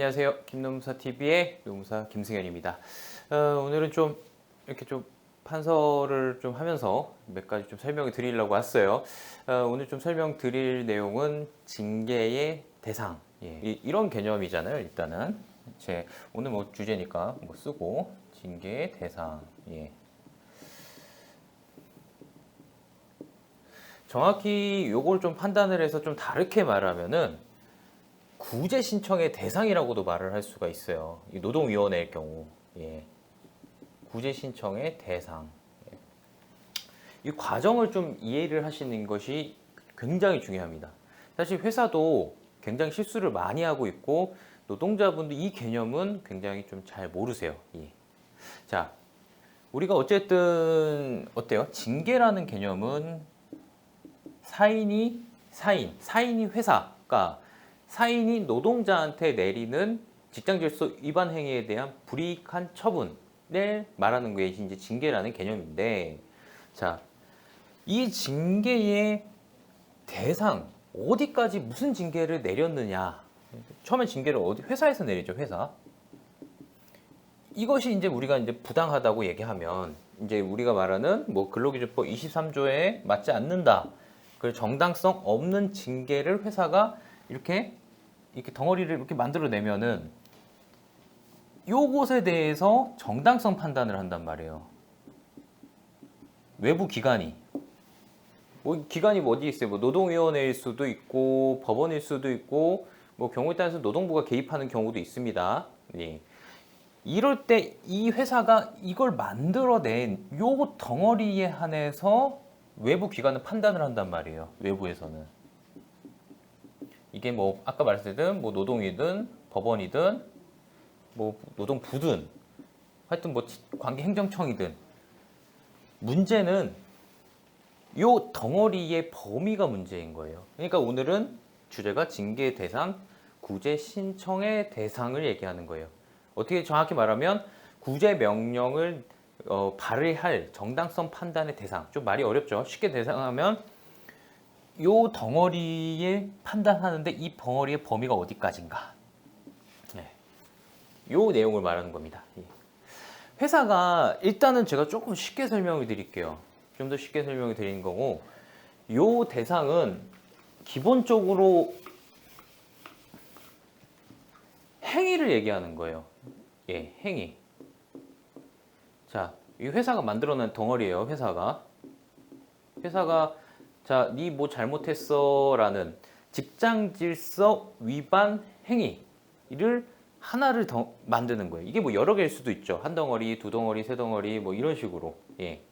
안녕하세요. 김노무사 TV의 노무사 김승현입니다. 어, 오늘은 좀 이렇게 좀 판서를 좀 하면서 몇 가지 좀 설명을 드리려고 왔어요. 어, 오늘 좀 설명 드릴 내용은 징계의 대상. 예, 이, 이런 개념이잖아요. 일단은 제 오늘 뭐 주제니까 뭐 쓰고 징계의 대상. 예. 정확히 요걸 좀 판단을 해서 좀 다르게 말하면은 구제 신청의 대상이라고도 말을 할 수가 있어요. 이 노동위원회일 경우, 예. 구제 신청의 대상. 예. 이 과정을 좀 이해를 하시는 것이 굉장히 중요합니다. 사실 회사도 굉장히 실수를 많이 하고 있고 노동자분들 이 개념은 굉장히 좀 잘 모르세요. 예. 자, 우리가 어쨌든 어때요? 징계라는 개념은 사인이 사인, 사인이 회사가 사인이 노동자한테 내리는 직장질서 위반 행위에 대한 불이익한 처분을 말하는 것이 이제 징계라는 개념인데, 자, 이 징계의 대상 어디까지 무슨 징계를 내렸느냐? 처음에 징계를 어디 회사에서 내리죠, 회사. 이것이 이제 우리가 이제 부당하다고 얘기하면 이제 우리가 말하는 뭐 근로기준법 23조에 맞지 않는다. 그 정당성 없는 징계를 회사가 이렇게 이렇게 덩어리를 이렇게 만들어내면은 요것에 대해서 정당성 판단을 한단 말이에요. 외부 기관이 뭐 기관이 뭐 어디 있어요? 뭐 노동위원회일 수도 있고 법원일 수도 있고 뭐 경우에 따라서 노동부가 개입하는 경우도 있습니다. 예. 이럴 때 이 회사가 이걸 만들어낸 요 덩어리에 한해서 외부 기관은 판단을 한단 말이에요. 외부에서는. 이게 뭐 아까 말했듯 뭐 노동이든 법원이든 뭐 노동부든 하여튼 뭐 관계 행정청이든 문제는 요 덩어리의 범위가 문제인 거예요. 그러니까 오늘은 주제가 징계 대상, 구제 신청의 대상을 얘기하는 거예요. 어떻게 정확히 말하면 구제 명령을 어, 발의할 정당성 판단의 대상. 좀 말이 어렵죠. 쉽게 대상하면 요 덩어리에 판단하는데 이 덩어리의 범위가 어디까지인가. 네. 요 내용을 말하는 겁니다. 예. 회사가 일단은 제가 조금 쉽게 설명을 드릴게요. 좀 더 쉽게 설명을 드리는 거고 요 대상은 기본적으로 행위를 얘기하는 거예요. 예, 행위. 자, 이 회사가 만들어낸 덩어리예요. 회사가 회사가 자, 니 뭐 잘못했어라는 직장 질서 위반 행위를 하나를 더 만드는 거예요. 이게 뭐 여러 개일 수도 있죠. 한 덩어리, 두 덩어리, 세 덩어리 뭐 이런 식으로. 예.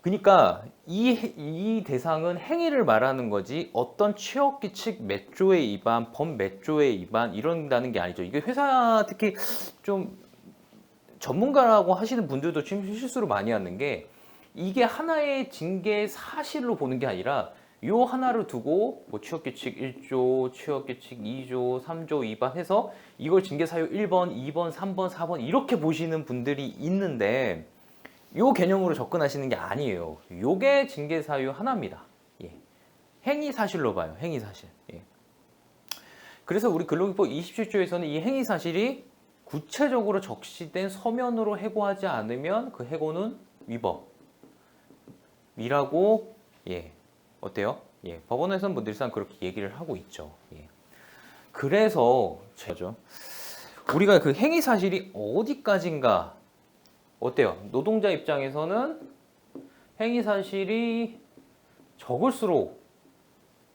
그러니까 이, 이 대상은 행위를 말하는 거지 어떤 취업 규칙 몇 조의 위반, 법 몇 조의 위반 이런다는 게 아니죠. 이게 회사 특히 좀 전문가라고 하시는 분들도 지금 실수를 많이 하는 게 이게 하나의 징계 사실로 보는 게 아니라 요 하나를 두고 뭐 취업규칙 1조, 취업규칙 2조, 3조 위반해서 이걸 징계 사유 1번, 2번, 3번, 4번 이렇게 보시는 분들이 있는데 요 개념으로 접근하시는 게 아니에요. 요게 징계 사유 하나입니다. 예. 행위 사실로 봐요. 행위 사실. 예. 그래서 우리 근로기법 27조에서는 이 행위 사실이 구체적으로 적시된 서면으로 해고하지 않으면 그 해고는 위법 이라고 예 어때요? 예 법원에서는 뭐 늘상 그렇게 얘기를 하고 있죠. 예. 그래서 제죠 우리가 그 행위 사실이 어디까지인가 어때요? 노동자 입장에서는 행위 사실이 적을수록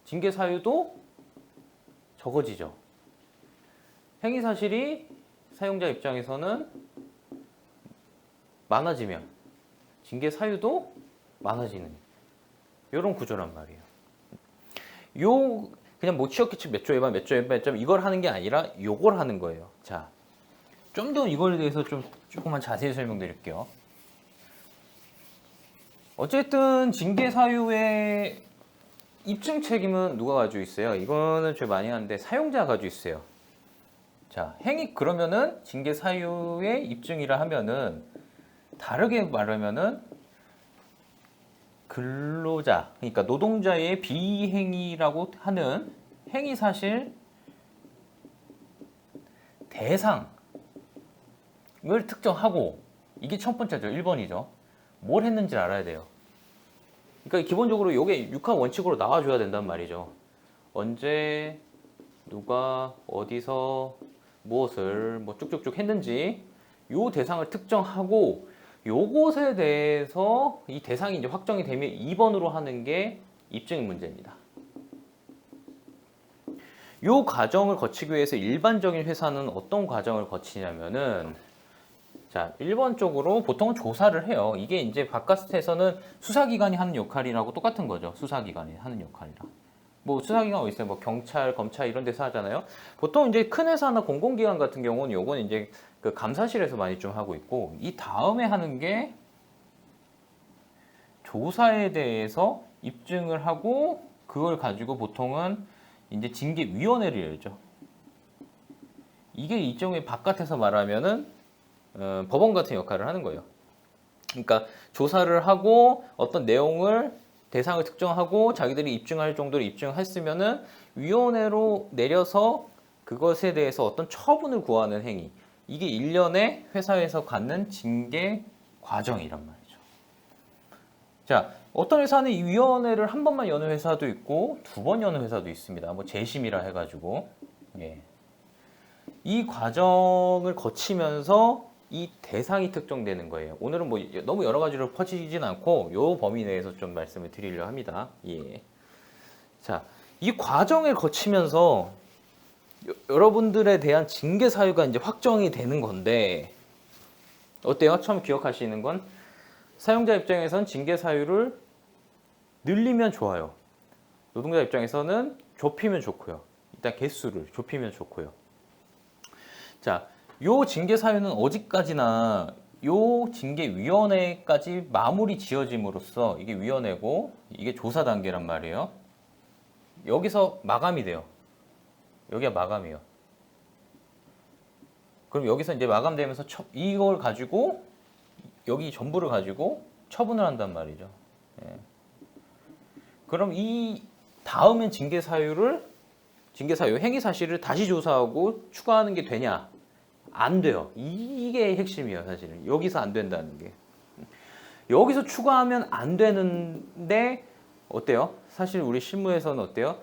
징계 사유도 적어지죠. 행위 사실이 사용자 입장에서는 많아지면 징계 사유도 많아지는 이런 구조란 말이에요. 요 그냥 뭐 취업 규칙 몇조 위반 몇조 위반 점 이걸 하는 게 아니라 요걸 하는 거예요. 자, 좀 더 이거에 대해서 좀 조금만 자세히 설명드릴게요. 어쨌든 징계 사유의 입증 책임은 누가 가지고 있어요? 이거는 좀 많이 하는데 사용자가 가지고 있어요. 자, 행위 그러면은 징계 사유의 입증이라 하면은 다르게 말하면은 근로자, 그러니까 노동자의 비행위라고 하는 행위 사실 대상을 특정하고 이게 첫 번째죠. 1번이죠. 뭘 했는지 알아야 돼요. 그러니까 기본적으로 이게 육하 원칙으로 나와줘야 된단 말이죠. 언제 누가 어디서 무엇을 뭐 쭉쭉쭉 했는지 요 대상을 특정하고 요것에 대해서 이 대상이 이제 확정이 되면 2번으로 하는 게 입증 문제입니다. 요 과정을 거치기 위해서 일반적인 회사는 어떤 과정을 거치냐면은 자, 1번 쪽으로 보통은 조사를 해요. 이게 이제 바깥에서는 수사기관이 하는 역할이라고 똑같은 거죠. 수사기관이 하는 역할이랑. 뭐 수사기관 어디 있어요? 뭐 경찰, 검찰 이런 데서 하잖아요. 보통 이제 큰 회사나 공공기관 같은 경우는 요건 이제 그 감사실에서 많이 좀 하고 있고 이 다음에 하는 게 조사에 대해서 입증을 하고 그걸 가지고 보통은 이제 징계위원회를 열죠. 이게 일종의 바깥에서 말하면은 어, 법원 같은 역할을 하는 거예요. 그러니까 조사를 하고 어떤 내용을 대상을 특정하고 자기들이 입증할 정도로 입증했으면은 위원회로 내려서 그것에 대해서 어떤 처분을 구하는 행위. 이게 일련의 회사에서 갖는 징계 과정이란 말이죠. 자, 어떤 회사는 이 위원회를 한 번만 여는 회사도 있고 두 번 여는 회사도 있습니다. 뭐 재심이라 해가지고 예. 이 과정을 거치면서 이 대상이 특정되는 거예요. 오늘은 뭐 너무 여러 가지로 퍼지진 않고 요 범위 내에서 좀 말씀을 드리려 합니다. 예. 자, 이 과정을 거치면서 여- 여러분들에 대한 징계 사유가 이제 확정이 되는 건데 어때요? 처음 기억하시는 건 사용자 입장에선 징계 사유를 늘리면 좋아요. 노동자 입장에서는 좁히면 좋고요. 일단 개수를 좁히면 좋고요. 자, 요 징계 사유는 어디까지나 요 징계위원회까지 마무리 지어짐으로써 이게 위원회고 이게 조사 단계란 말이에요. 여기서 마감이 돼요. 여기가 마감이에요. 그럼 여기서 이제 마감되면서 처, 이걸 가지고 여기 전부를 가지고 처분을 한단 말이죠. 예. 그럼 이 다음엔 징계 사유를 징계 사유 행위 사실을 다시 조사하고 추가하는 게 되냐? 안 돼요. 이게 핵심이에요, 사실은. 여기서 안 된다는 게. 여기서 추가하면 안 되는데 어때요? 사실 우리 실무에서는 어때요?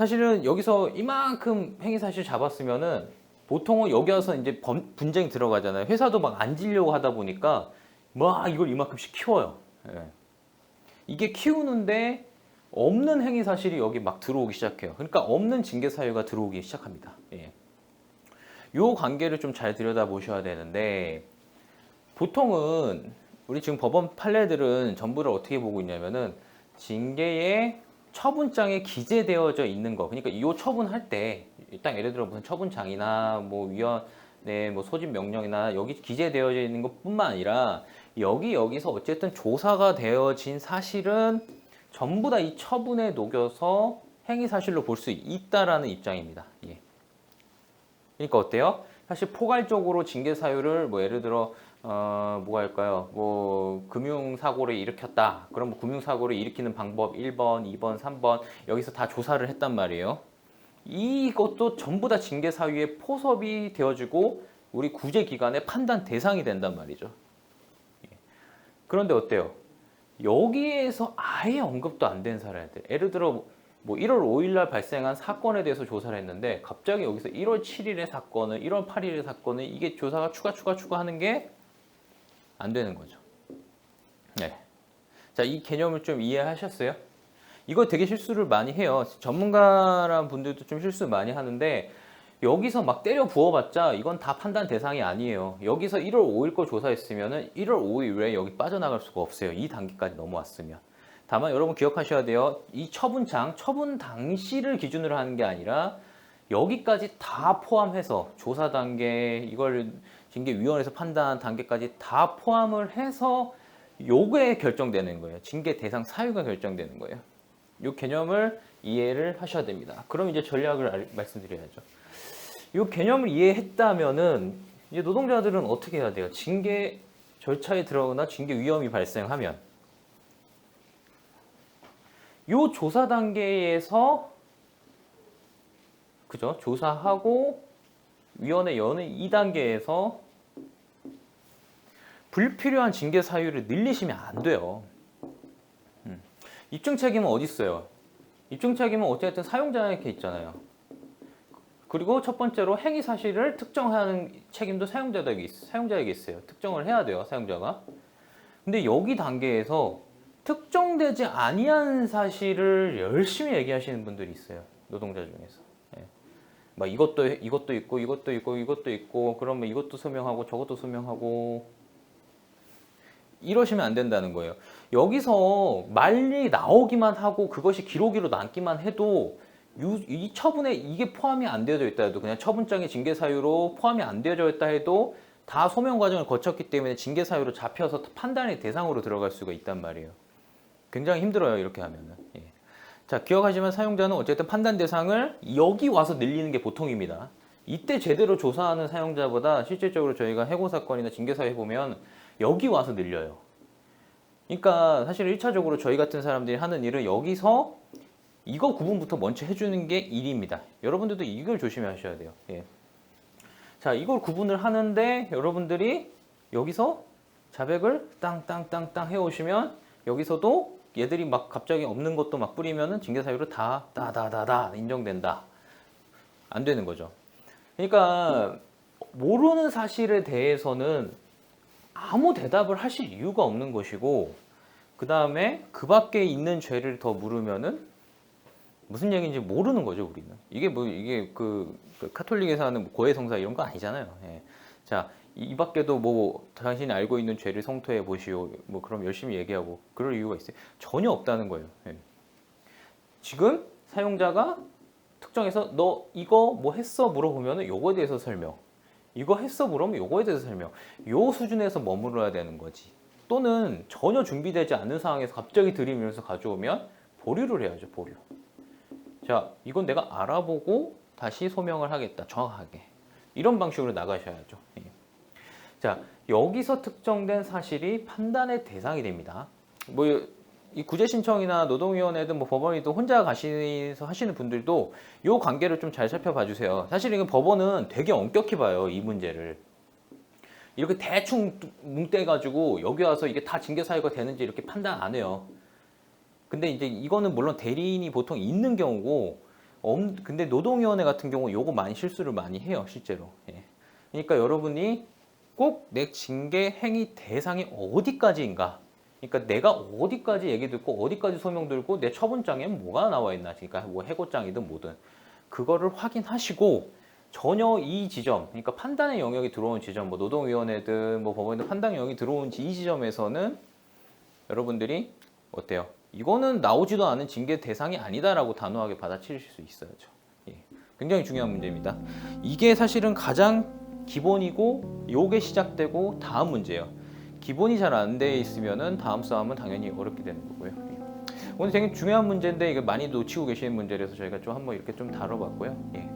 사실은 여기서 이만큼 행위 사실 잡았으면은 보통은 여기 와서 이제 범- 분쟁이 들어가잖아요. 회사도 막안 지려고 하다 보니까 막 이걸 이만큼씩 키워요. 예. 이게 키우는데 없는 행위 사실이 여기 막 들어오기 시작해요. 그러니까 없는 징계 사유가 들어오기 시작합니다. 예. 요 관계를 좀 잘 들여다 보셔야 되는데 보통은 우리 지금 법원 판례들은 전부를 어떻게 보고 있냐면은 징계의 처분장에 기재되어져 있는 거. 그러니까 이 처분할 때 일단 예를 들어 무슨 처분장이나 뭐 위원회 뭐 소집 명령이나 여기 기재되어져 있는 것뿐만 아니라 여기 여기서 어쨌든 조사가 되어진 사실은 전부 다 이 처분에 녹여서 행위 사실로 볼 수 있다라는 입장입니다. 예. 그러니까 어때요? 사실 포괄적으로 징계 사유를 뭐 예를 들어 어 뭐가 할까요? 뭐 금융 사고를 일으켰다. 그럼 뭐 금융 사고를 일으키는 방법 1번, 2번, 3번 여기서 다 조사를 했단 말이에요. 이것도 전부 다 징계 사유에 포섭이 되어지고 우리 구제 기관의 판단 대상이 된단 말이죠. 예. 그런데 어때요? 여기에서 아예 언급도 안 된 사례들. 예를 들어 뭐 1월 5일 날 발생한 사건에 대해서 조사를 했는데 갑자기 여기서 1월 7일의 사건을 1월 8일의 사건을 이게 조사가 추가 추가 추가하는 게 안 되는 거죠. 네. 자, 이 개념을 좀 이해하셨어요? 이거 되게 실수를 많이 해요. 전문가란 분들도 좀 실수 많이 하는데 여기서 막 때려 부어봤자 이건 다 판단 대상이 아니에요. 여기서 1월 5일 거 조사했으면은 1월 5일 외에 여기 빠져나갈 수가 없어요. 이 단계까지 넘어왔으면. 다만 여러분 기억하셔야 돼요. 이 처분장, 처분 당시를 기준으로 하는 게 아니라 여기까지 다 포함해서 조사 단계, 이걸 징계위원회에서 판단 단계까지 다 포함을 해서 요게 결정되는 거예요. 징계 대상 사유가 결정되는 거예요. 요 개념을 이해를 하셔야 됩니다. 그럼 이제 전략을 알- 말씀드려야죠. 요 개념을 이해했다면은 이제 노동자들은 어떻게 해야 돼요? 징계 절차에 들어가거나 징계 위험이 발생하면 요 조사 단계에서 그죠? 조사하고 위원회 여는 2단계에서 불필요한 징계 사유를 늘리시면 안 돼요. 음. 입증 책임은 어디 있어요? 입증 책임은 어쨌든 사용자에게 있잖아요. 그리고 첫 번째로 행위 사실을 특정하는 책임도 사용자에게, 있, 사용자에게 있어요. 특정을 해야 돼요, 사용자가. 근데 여기 단계에서 특정되지 아니한 사실을 열심히 얘기하시는 분들이 있어요. 노동자 중에서. 예. 막 이것도 이것도 있고 이것도 있고 이것도 있고 그러면 이것도 소명하고 저것도 소명하고 이러시면 안 된다는 거예요. 여기서 말이 나오기만 하고 그것이 기록으로 남기만 해도 유- 이 처분에 이게 포함이 안 되어져 있다 해도 그냥 처분장의 징계 사유로 포함이 안 되어져 있다 해도 다 소명 과정을 거쳤기 때문에 징계 사유로 잡혀서 판단의 대상으로 들어갈 수가 있단 말이에요. 굉장히 힘들어요 이렇게 하면은. 예. 자 기억하시면 사용자는 어쨌든 판단 대상을 여기 와서 늘리는 게 보통입니다. 이때 제대로 조사하는 사용자보다 실질적으로 저희가 해고 사건이나 징계 사유 보면 여기 와서 늘려요. 그러니까 사실 1차적으로 저희 같은 사람들이 하는 일은 여기서 이거 구분부터 먼저 해주는 게 일입니다. 여러분들도 이걸 조심하셔야 돼요. 예. 자, 이걸 구분을 하는데 여러분들이 여기서 자백을 땅땅땅땅 해오시면 여기서도 얘들이 막 갑자기 없는 것도 막 뿌리면은 징계 사유로 다 다다다다 인정된다. 안 되는 거죠. 그러니까 모르는 사실에 대해서는 아무 대답을 하실 이유가 없는 것이고 그 다음에 그 밖에 있는 죄를 더 물으면은 무슨 얘기인지 모르는 거죠 우리는 이게 뭐 이게 그, 그 카톨릭에서 하는 뭐 고해성사 이런 거 아니잖아요 예. 자, 이, 이 밖에도 뭐 당신이 알고 있는 죄를 성토해 보시오. 뭐 그럼 열심히 얘기하고 그럴 이유가 있어요? 전혀 없다는 거예요. 예. 지금 사용자가 특정해서 너 이거 뭐 했어? 물어보면은 요거에 대해서 설명. 이거 했어? 물으면 요거에 대해서 설명. 요 수준에서 머물러야 되는 거지. 또는 전혀 준비되지 않은 상황에서 갑자기 들이밀면서 가져오면 보류를 해야죠 보류. 자 이건 내가 알아보고 다시 소명을 하겠다 정확하게. 이런 방식으로 나가셔야죠. 예. 자 여기서 특정된 사실이 판단의 대상이 됩니다 뭐 이 구제 신청이나 노동위원회든 뭐 법원이든 혼자 가시서 하시는 분들도 요 관계를 좀 잘 살펴봐 주세요. 사실 이건 법원은 되게 엄격히 봐요 이 문제를. 이렇게 대충 뭉떼가지고 여기 와서 이게 다 징계 사유가 되는지 이렇게 판단 안 해요. 근데 이제 이거는 물론 대리인이 보통 있는 경우고, 엄- 근데 노동위원회 같은 경우 요거 많이 실수를 많이 해요 실제로. 예. 그러니까 여러분이 꼭 내 징계 행위 대상이 어디까지인가 그러니까 내가 어디까지 얘기 듣고 어디까지 소명 들고 내 처분장에 뭐가 나와 있나 그러니까 뭐 해고장이든 뭐든 그거를 확인하시고 전혀 이 지점 그러니까 판단의 영역이 들어온 지점 뭐 노동위원회든 뭐 법원이든 판단 영역이 들어온 이 지점에서는 여러분들이 어때요? 이거는 나오지도 않은 징계 대상이 아니다라고 단호하게 받아치실 수 있어야죠. 예. 굉장히 중요한 문제입니다. 이게 사실은 가장 기본이고 요게 시작되고 다음 문제예요. 기본이 잘 안 돼 있으면은 다음 싸움은 당연히 어렵게 되는 거고요. 예. 오늘 되게 중요한 문제인데 이게 많이 놓치고 계시는 문제라서 저희가 좀 한번 이렇게 좀 다뤄봤고요. 예.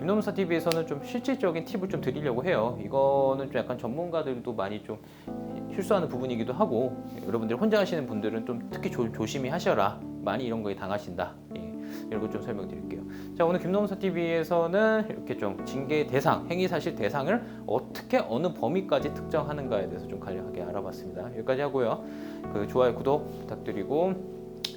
임노무사 TV에서는 좀 실질적인 팁을 좀 드리려고 해요. 이거는 좀 약간 전문가들도 많이 좀 실수하는 부분이기도 하고 여러분들 혼자 하시는 분들은 좀 특히 조, 조심히 하셔라. 많이 이런 거에 당하신다. 예. 이런 거좀 설명드릴게요. 자 오늘 김노무사 TV에서는 이렇게 좀 징계 대상, 행위 사실 대상을 어떻게 어느 범위까지 특정하는가에 대해서 좀 간략하게 알아봤습니다. 여기까지 하고요. 그 좋아요, 구독 부탁드리고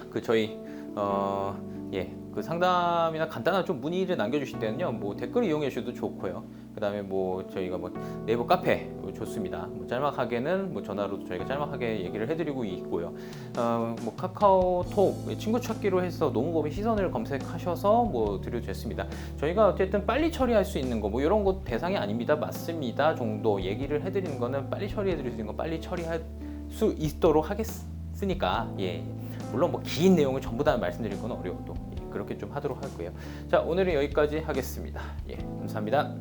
그 저희 어, 예, 그 상담이나 간단한 좀 문의를 남겨주실 때는요, 뭐 댓글 이용해 주셔도 좋고요. 그 다음에 뭐 저희가 뭐 네이버 카페 좋습니다. 뭐 짤막하게는 뭐 전화로도 저희가 짤막하게 얘기를 해드리고 있고요. 어, 뭐 카카오톡 친구 찾기로 해서 노무법의 시선을 검색하셔서 뭐 됐습니다. 저희가 어쨌든 빨리 처리할 수 있는 거 뭐 이런 거 대상이 아닙니다. 맞습니다. 정도 얘기를 해드리는 거는 빨리 처리해드릴 수 있는 거 빨리 처리할 수 있도록 하겠으니까 예. 물론 뭐 긴 내용을 전부 다 말씀드릴 건 어려워도 예, 그렇게 좀 하도록 하고요. 자 오늘은 여기까지 하겠습니다. 예, 감사합니다.